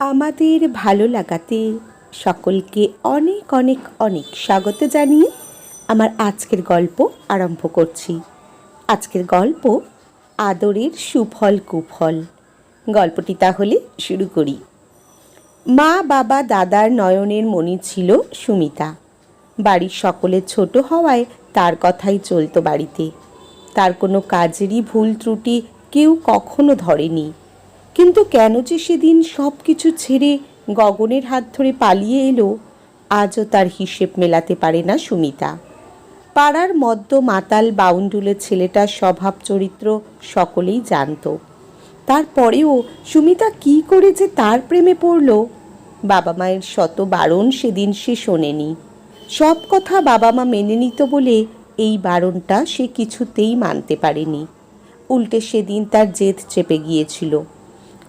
আমাদের ভালো লাগাতে সকলকে অনেক অনেক অনেক স্বাগত জানিয়ে আমার আজকের গল্প আরম্ভ করছি। আজকের গল্প আদরের সুফল, কুফল। গল্পটি তাহলে শুরু করি। মা, বাবা, দাদার নয়নের মণি ছিল সুমিতা। বাড়ির সকলে ছোট হওয়ায় তার কথাই চলতো বাড়িতে। তার কোনো কাজেরই ভুল ত্রুটি কেউ কখনো ধরেনি। কিন্তু কেন যে সেদিন সব কিছু ছেড়ে গগনের হাত ধরে পালিয়ে এলো, আজও তার হিসেব মেলাতে পারে না সুমিতা। পাড়ার মদ্য মাতাল বাউন্ডুলের ছেলেটার স্বভাব চরিত্র সকলেই জানতো। তারপরেও সুমিতা কি করে যে তার প্রেমে পড়ল, বাবা মায়ের শত বারণ সেদিন সে শোনেনি। সব কথা বাবা মা মেনে নিত বলে এই বারণটা সে কিছুতেই মানতে পারেনি। উল্টে সেদিন তার জেদ চেপে গিয়েছিল।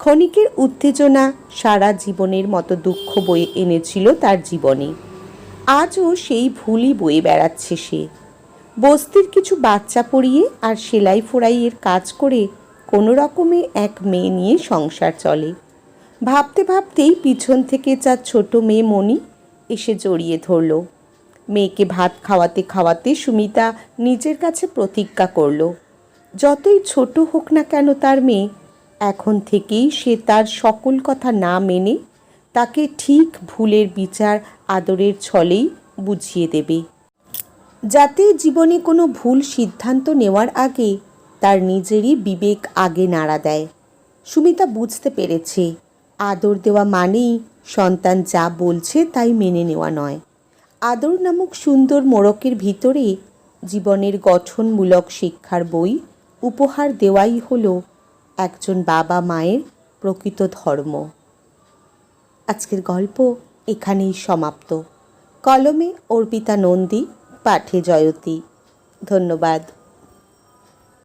ক্ষণিকের উত্তেজনা সারা জীবনের মতো দুঃখ বয়ে এনেছিল তার জীবনে। আজও সেই ভুলই বয়ে বেড়াচ্ছে সে। বস্তির কিছু বাচ্চা পড়িয়ে আর সেলাই ফোড়াইয়ের কাজ করে কোনো রকমে এক মেয়ে নিয়ে সংসার চলে। ভাবতে ভাবতেই পিছন থেকে যার ছোট মেয়ে মণি এসে জড়িয়ে ধরল। মেয়েকে ভাত খাওয়াতে খাওয়াতে সুমিতা নিজের কাছে প্রতিজ্ঞা করল, যতই ছোট হোক না কেন তার মেয়ে এখন থেকেই সে তার সকল কথা না মেনে তাকে ঠিক ভুলের বিচার আদরের ছলেই বুঝিয়ে দেবে। যাতে জীবনে কোনো ভুল সিদ্ধান্ত নেওয়ার আগে তার নিজেরই বিবেক আগে নাড়া দেয়। সুমিতা বুঝতে পেরেছে, আদর দেওয়া মানেই সন্তান যা বলছে তাই মেনে নেওয়া নয়। আদর নামক সুন্দর মোড়কের ভিতরে জীবনের গঠনমূলক শিক্ষার বই উপহার দেওয়াই হলো একজন বাবা মায়ের প্রকৃত ধর্ম। আজকের গল্প এখানেই সমাপ্ত। কলমে অর্পিতা নন্দী, পাঠে জয়তী। ধন্যবাদ।